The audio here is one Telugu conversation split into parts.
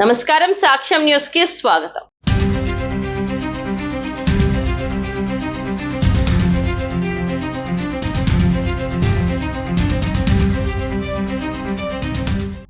నమస్కారం సాక్ష్యం న్యూస్కి స్వాగతం.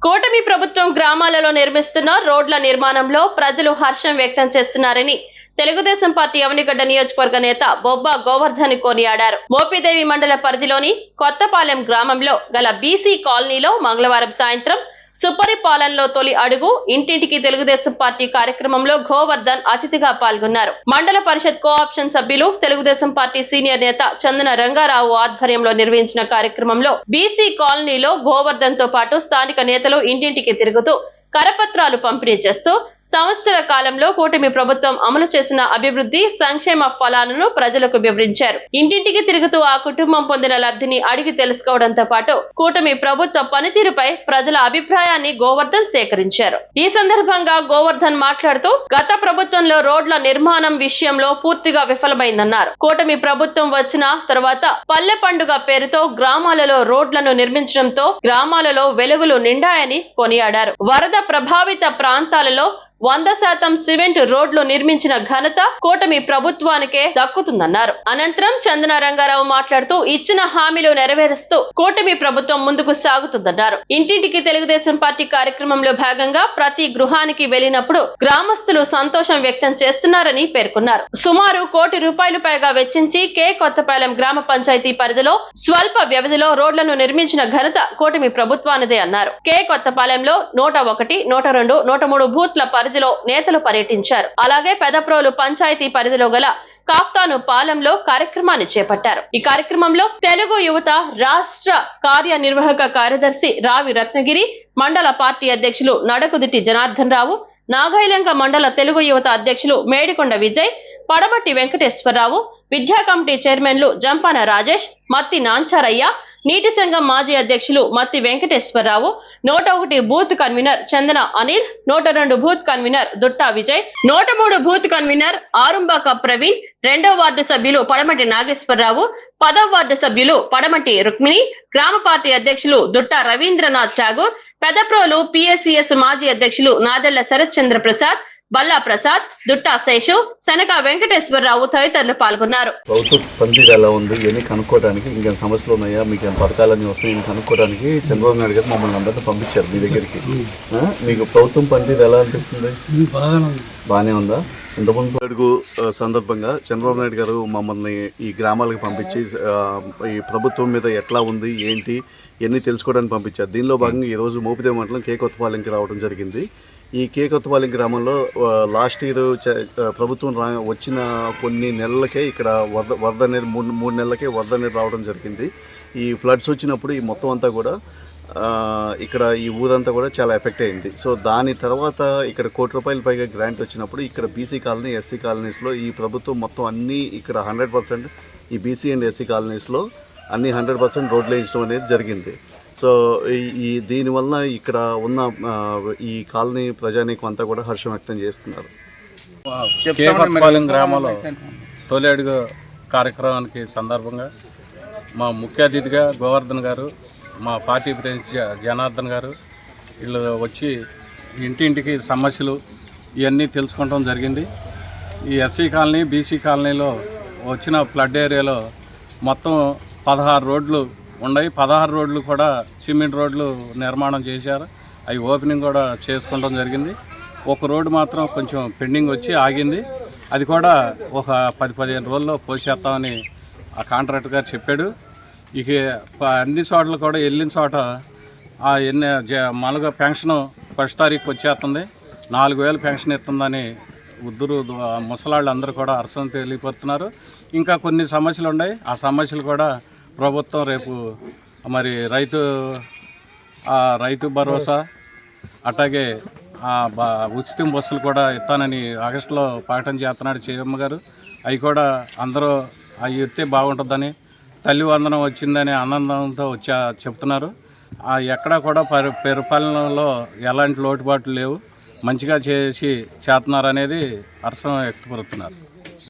కూటమి ప్రభుత్వం గ్రామాలలో నిర్మిస్తున్న రోడ్ల నిర్మాణంలో ప్రజలు హర్షం వ్యక్తం చేస్తున్నారని తెలుగుదేశం పార్టీ అవనిగడ్డ నియోజకవర్గ నేత బొబ్బా గోవర్ధన్ కొనియాడారు. మోపిదేవి మండల పరిధిలోని కొత్తపాలెం గ్రామంలో గల బీసీ కాలనీలో మంగళవారం సాయంత్రం సుపరిపాలనలో తొలి అడుగు ఇంటింటికి తెలుగుదేశం పార్టీ కార్యక్రమంలో గోవర్ధన్ అతిథిగా పాల్గొన్నారు. మండల పరిషత్ కోఆప్షన్ సభ్యులు తెలుగుదేశం పార్టీ సీనియర్ నేత చందన రంగారావు ఆధ్వర్యంలో నిర్వహించిన కార్యక్రమంలో బీసీ కాలనీలో గోవర్ధన్తో పాటు స్థానిక నేతలు ఇంటింటికి తిరుగుతూ కరపత్రాలు పంపిణీ చేస్తూ సంవత్సర కాలంలో కూటమి ప్రభుత్వం అమలు చేసిన అభివృద్ధి సంక్షేమ ఫలాలను ప్రజలకు వివరించారు. ఇంటింటికి తిరుగుతూ ఆ కుటుంబం పొందిన లబ్ధిని అడిగి తెలుసుకోవడంతో పాటు కూటమి ప్రభుత్వ పనితీరుపై ప్రజల అభిప్రాయాన్ని గోవర్ధన్ సేకరించారు. ఈ సందర్భంగా గోవర్ధన్ మాట్లాడుతూ గత ప్రభుత్వంలో రోడ్ల నిర్మాణం విషయంలో పూర్తిగా విఫలమైందన్నారు. కూటమి ప్రభుత్వం వచ్చిన తర్వాత పల్లె పండుగ పేరుతో గ్రామాలలో రోడ్లను నిర్మించడంతో గ్రామాలలో వెలుగులు నిండాయని కొనియాడారు. వరద ప్రభావిత ప్రాంతాలలో వంద శాతం సిమెంట్ రోడ్లు నిర్మించిన ఘనత కూటమి ప్రభుత్వానికే దక్కుతుందన్నారు. అనంతరం చందన రంగారావు మాట్లాడుతూ ఇచ్చిన హామీలు నెరవేరుస్తూ కూటమి ప్రభుత్వం ముందుకు సాగుతుందన్నారు. ఇంటింటికి తెలుగుదేశం పార్టీ కార్యక్రమంలో భాగంగా ప్రతి గృహానికి వెళ్ళినప్పుడు గ్రామస్తులు సంతోషం వ్యక్తం చేస్తున్నారని పేర్కొన్నారు. సుమారు కోటి రూపాయలు పైగా వెచ్చించి కే. కొత్తపాలెం గ్రామ పంచాయతీ పరిధిలో స్వల్ప వ్యవధిలో రోడ్లను నిర్మించిన ఘనత కూటమి ప్రభుత్వానిదే అన్నారు. కే. కొత్తపాలెంలో నూట ఒకటి నూట రెండు నూట మూడు బూత్ల పరిధిలో నేతలు పర్యటించారు. అలాగే పెదప్రోలు పంచాయతీ పరిధిలో గల కాఫ్తాను పాలెంలో కార్యక్రమాన్ని చేపట్టారు. ఈ కార్యక్రమంలో తెలుగు యువత రాష్ట్ర కార్యనిర్వాహక కార్యదర్శి రావి రత్నగిరి మండల పార్టీ అధ్యక్షులు నడకుదిటి జనార్దన్ రావు నాగాయలంక మండల తెలుగు యువత అధ్యక్షులు మేడికొండ విజయ్ పడమటి వెంకటేశ్వరరావు విద్యా కమిటీ చైర్మన్లు జంపాన రాజేష్ మత్తి నాంచారయ్య నీటి సంఘం మాజీ అధ్యక్షులు మత్తి వెంకటేశ్వరరావు నూట ఒకటి బూత్ కన్వీనర్ చందన అనిల్ నూట రెండు బూత్ కన్వీనర్ దుట్టా విజయ్ నూట మూడు బూత్ కన్వీనర్ ఆరుంబాక ప్రవీణ్ రెండవ వార్డు సభ్యులు పడమటి నాగేశ్వరరావు పదవ వార్డు సభ్యులు పడమటి రుక్మిణి గ్రామ పార్టీ అధ్యక్షులు దుట్టా రవీంద్రనాథ్ ఠాగూర్ పెదప్రోలు పిఎస్సిఎస్ మాజీ అధ్యక్షులు నాదెళ్ళ శరత్ చంద్ర ప్రసాద్ బల్లా ప్రసాద్ దుట్టా శేషు శనక వెంకటేశ్వరరావు తదితరులు పాల్గొన్నారు. ప్రభుత్వ పనితీరు ఎలా ఉంది? ఇవన్నీ కనుక్కోవడానికి ఇంకేం సమస్యలు ఉన్నాయా? మీకు ఏం పథకాలన్నీ వస్తున్నాయి? కనుక్కోవడానికి చంద్రబాబు నాయుడు గారు మమ్మల్ని అందరినీ పంపించారు మీ దగ్గరికి? మీకు ప్రభుత్వం పనితీరు ఎలా అనిపిస్తుంది? బాగానే ఉంది. ఇంతకుముందు అడుగు సందర్భంగా చంద్రబాబు నాయుడు గారు మమ్మల్ని ఈ గ్రామాలకు పంపించి ఈ ప్రభుత్వం మీద ఎట్లా ఉంది? ఏంటి? ఇవన్నీ తెలుసుకోవడానికి పంపించారు. దీనిలో భాగంగా ఈరోజు మోపిదే మండలం కే కొత్తపాలెంకి రావడం జరిగింది. ఈ కే గ్రామంలో లాస్ట్ ఇయర్ ప్రభుత్వం రా వచ్చిన కొన్ని నెలలకే ఇక్కడ వరద వరద నీరు మూడు మూడు నెలలకే వరద నీరు రావడం జరిగింది. ఈ ఫ్లడ్స్ వచ్చినప్పుడు ఈ మొత్తం అంతా కూడా ఇక్కడ ఈ ఊరంతా కూడా చాలా ఎఫెక్ట్ అయింది. సో దాని తర్వాత ఇక్కడ కోటి రూపాయల పైగా గ్రాంట్ వచ్చినప్పుడు ఇక్కడ బీసీ కాలనీ ఎస్సీ కాలనీస్లో ఈ ప్రభుత్వం మొత్తం అన్నీ ఇక్కడ హండ్రెడ్ పర్సెంట్ ఈ బీసీ అండ్ ఎస్సీ కాలనీస్లో అన్ని హండ్రెడ్ పర్సెంట్ రోడ్లు వేయించడం అనేది జరిగింది. సో ఈ- ఈ దీనివల్ల ఇక్కడ ఉన్న ఈ కాలనీ ప్రజానీకం అంతా కూడా హర్షం వ్యక్తం చేస్తున్నారు. గ్రామంలో తొలి అడుగు కార్యక్రమానికి సందర్భంగా మా ముఖ్య అతిథిగా గోవర్ధన్ గారు మా పార్టీ ప్రెసిడెంట్ జనార్దన్ గారు వీళ్ళు వచ్చి ఇంటింటికి సమస్యలు ఇవన్నీ తెలుసుకోవడం జరిగింది. ఈ ఎస్సీ కాలనీ బీసీ కాలనీలో వచ్చిన ఫ్లడ్ ఏరియాలో మొత్తం పదహారు రోడ్లు ఉన్నాయి. పదహారు రోడ్లు కూడా సిమెంట్ రోడ్లు నిర్మాణం చేశారు. అవి ఓపెనింగ్ కూడా చేసుకోవడం జరిగింది. ఒక రోడ్డు మాత్రం కొంచెం పెండింగ్ వచ్చి ఆగింది. అది కూడా ఒక పది పదిహేను రోజుల్లో పోసేస్తామని ఆ కాంట్రాక్టర్ గారు చెప్పాడు. ఇక అన్ని చోట్ల కూడా వెళ్ళిన చోట ఆ ఎన్ని జ- మామూలుగా పెన్షన్ ఫస్ట్ తారీఖు వచ్చేస్తుంది. నాలుగు వేలు పెన్షన్ ఇస్తుందని ఉద్దురు ముసలాళ్ళు అందరూ కూడా అరసం తెలియపడుతున్నారు ఇంకా కొన్ని సమస్యలు ఉన్నాయి. ఆ సమస్యలు కూడా ప్రభుత్వం రేపు మరి రైతు ఆ రైతు భరోసా అట్లాగే ఆ బా ఉచితం బస్సులు కూడా ఇస్తానని ఆగస్టులో ప్రకటన చేస్తున్నాడు చీరమ్మ గారు. అవి కూడా అందరూ అవి ఇస్తే బాగుంటుందని తల్లి వందనం వచ్చిందని ఆనందంతో వచ్చా చెప్తున్నారు. ఎక్కడా కూడా పరి పరిపాలనలో ఎలాంటి లోటుపాట్లు లేవు. మంచిగా చేసి చేస్తున్నారు అనేది హర్షం వ్యక్తపరుతున్నారు